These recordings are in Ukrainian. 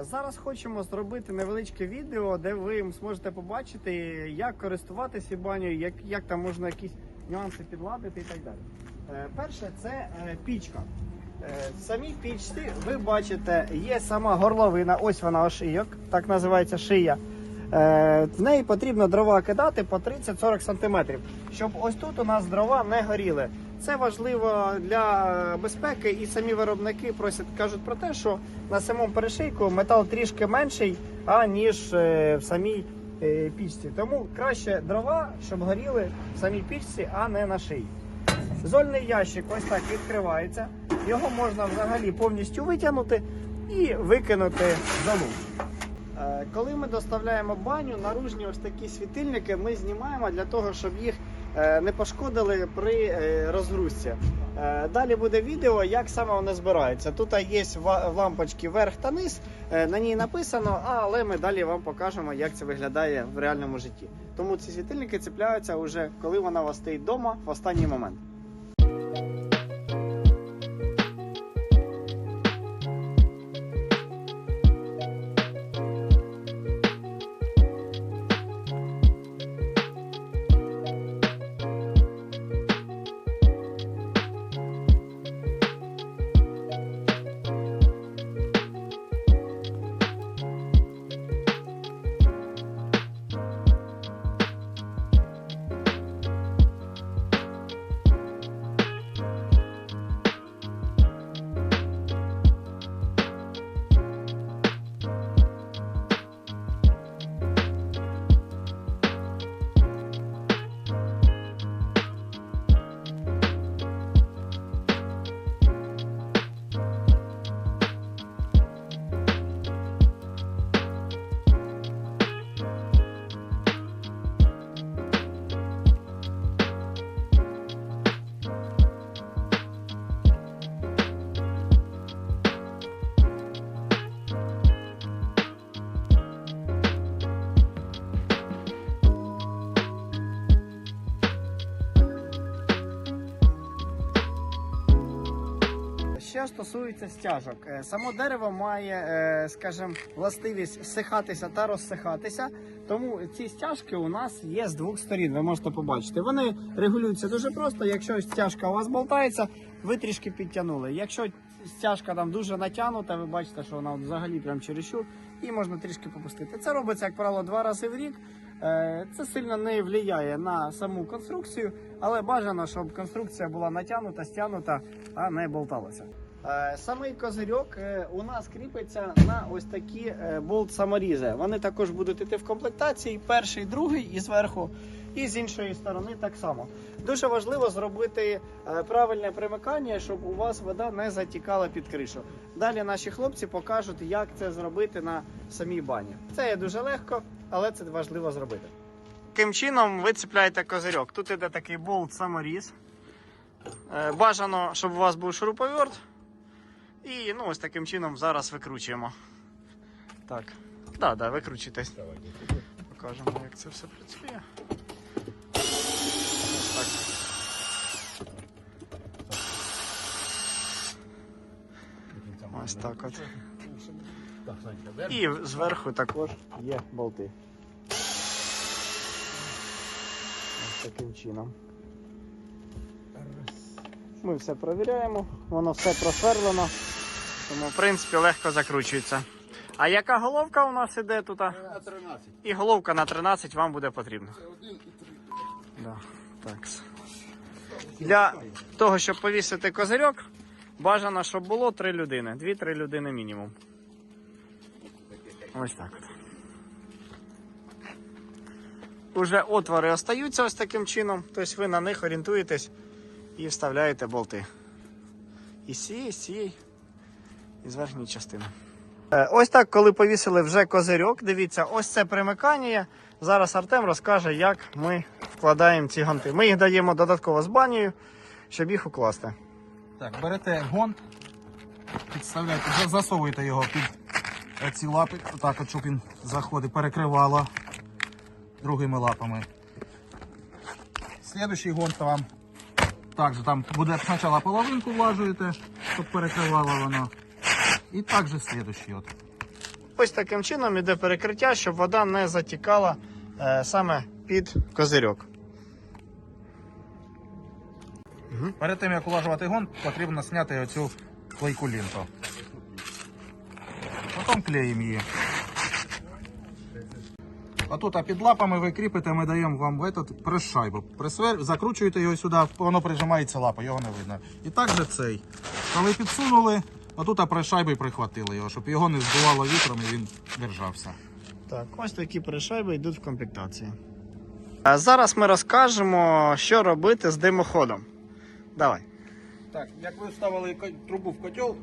Е, Зараз хочемо зробити невеличке відео, де ви зможете побачити, як користуватися банею, як, як там можна якісь нюанси підладити і так далі. Е, Перше, це е, пічка. Е, В самій пічці ви бачите, є сама горловина, ось вона ошийок, так називається шия. Е, В неї потрібно дрова кидати по 30-40 см, щоб ось тут у нас дрова не горіли. Це важливо для безпеки, і самі виробники просять кажуть про те, що на самому перешийку метал трішки менший, аніж е, в самій е, пічці. Тому краще дрова, щоб горіли в самій пічці, а не на шиї. Зольний ящик ось так відкривається. Його можна взагалі повністю витягнути і викинути золу. Е, Коли ми доставляємо баню, наружні ось такі світильники ми знімаємо для того, щоб їх не пошкодили при е, розгрузці. Е, Далі буде відео, як саме вони збираються. Тут є лампочки верх та низ, е, на ній написано, але ми далі вам покажемо, як це виглядає в реальному житті. Тому ці світильники цепляються вже коли вона вас стоїть вдома в останній момент. Що стосується стяжок, Е, само дерево має, е, скажімо, властивість всихатися та розсихатися. Тому ці стяжки у нас є з двох сторін. Ви можете побачити. Вони регулюються дуже просто. Якщо стяжка у вас болтається, ви трішки підтягнули. Якщо стяжка там дуже натягнута, ви бачите, що вона взагалі прям чересчур, і можна трішки попустити. Це робиться, як правило, два рази в рік. Е, Це сильно не впливає на саму конструкцію, але бажано, щоб конструкція була натягнута, стягнута, а не болталася. Е, Самий козирьок е, у нас кріпиться на ось такі е, болт-саморізи. Вони також будуть йти в комплектації. Перший, другий і зверху, і з іншої сторони так само. Дуже важливо зробити правильне примикання, щоб у вас вода не затікала під кришу. Далі наші хлопці покажуть, як це зробити на самій бані. Це є дуже легко, але це важливо зробити. Таким чином ви цепляєте козирьок. Тут іде такий болт саморіз. Е, Бажано, щоб у вас був шуруповерт. І ну, ось таким чином зараз викручуємо. Так. Да, да, викручуйтесь. Покажемо, як це все працює. Ось так. Ось так от. І зверху також є болти. Ось таким чином. Ми все провіряємо, воно все просверлено, тому в принципі легко закручується. А яка головка у нас іде тут? На 13. І головка на 13 вам буде потрібна. Да, так. Для того, щоб повісити козирьок, бажано, щоб було 3 людини. 2-3 людини мінімум. Ось так от. Уже отвори остаються ось таким чином, тобто ви на них орієнтуєтесь і вставляєте болти. І цієї, і з цієї, і з верхньої частини. Е, Ось так, коли повісили вже козирьок, дивіться, ось це примикання. Зараз Артем розкаже, як ми вкладаємо ці ганти. Ми їх даємо додатково з банею, щоб їх укласти. Так, берете гонт, підставляєте, засовуєте його під е, ці лапи, отак, от, щоб він заходив, перекривало другими лапами. Слідуючий гонт вам також там буде спочатку половинку влажуєте, щоб перекривало воно. І також слідуючий от. Ось таким чином іде перекриття, щоб вода не затікала е, саме під козирьок. Перед тим як улажувати гон, потрібно зняти оцю клейку лінту. Потім клеїмо її. А тут а під лапами ви кріпите, ми даємо вам этот прес-шайбу. Присвер... Закручуєте його сюди, воно прижимається лапа, його не видно. І так же цей. Коли підсунули, а прес-шайбою прихватили його, щоб його не здувало вітром і він держався. Так, ось такі перешайби йдуть в комплектації. А зараз ми розкажемо, що робити з димоходом. Давай. Так, як ви вставили трубу в котел,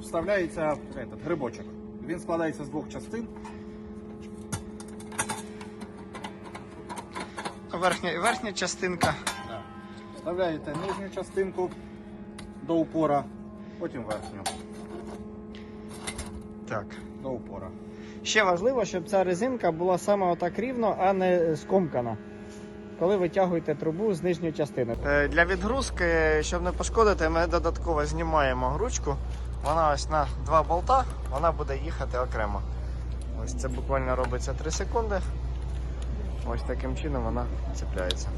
вставляється этот, грибочок. Він складається з двох частин. Верхня, верхня частинка. Вставляєте нижню частинку до упора, потім верхню Так. до упора. Ще важливо, щоб ця резинка була саме отак рівно, а не скомкана. Коли витягуєте трубу з нижньої частини. Е, Для відгрузки, щоб не пошкодити, ми додатково знімаємо гручку. Вона ось на два болта, вона буде їхати окремо. Ось це буквально робиться 3 секунди. Ось таким чином вона цепляється.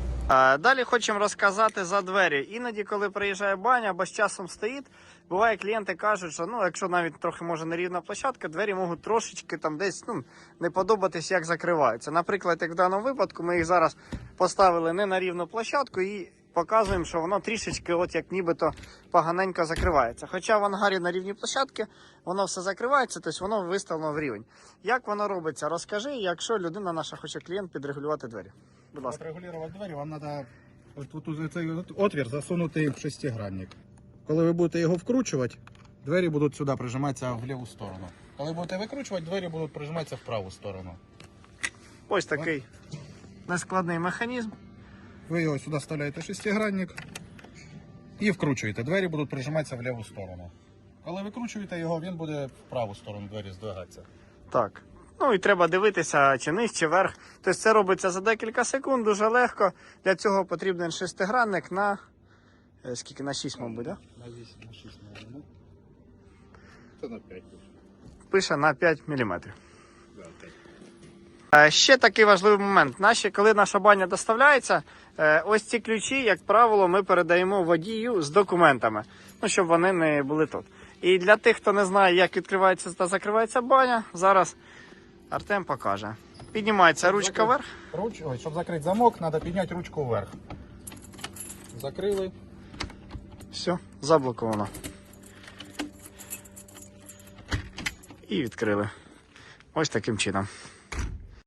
Далі хочемо розказати за двері. Іноді, коли приїжджає баня або з часом стоїть, буває, клієнти кажуть, що ну, якщо навіть трохи може нерівна площадка, двері можуть трошечки там десь ну, не подобатись, як закриваються. Наприклад, як в даному випадку, ми їх зараз поставили не на рівну площадку і показуємо, що воно трішечки, от як нібито поганенько закривається. Хоча в ангарі на рівні площадки воно все закривається, тобто воно виставлено в рівень. Як воно робиться? Розкажи, якщо людина наша хоче клієнт підрегулювати двері. Будь ласка. Щоб регулювати двері, вам треба от тут цей отвір засунути в шестигранник. Коли ви будете його вкручувати, двері будуть сюди прижиматися в ліву сторону. Коли будете викручувати, двері будуть прижиматися в праву сторону. Ось такий нескладний механізм. Ви його сюди вставляєте шестигранник і вкручуєте. Двері будуть прижиматися в ліву сторону. Коли викручуєте його, він буде в праву сторону двері здвигатися. Так. Ну і треба дивитися, чи низ, чи верх. Тобто це робиться за декілька секунд, дуже легко. Для цього потрібен шестигранник на. е, Скільки? На 6, мабуть, да? На 8, на 6, мабуть. Це на 5. пише на 5 мм. Е, Ще такий важливий момент. Наші, коли наша баня доставляється, е, ось ці ключі, як правило, ми передаємо водію з документами, ну, щоб вони не були тут. І для тих, хто не знає, як відкривається та закривається баня, зараз Артем покаже. Піднімається ручка вверх. Руч... Ой, щоб закрити замок, треба підняти ручку вверх. Закрили. Все, заблоковано. І відкрили. Ось таким чином.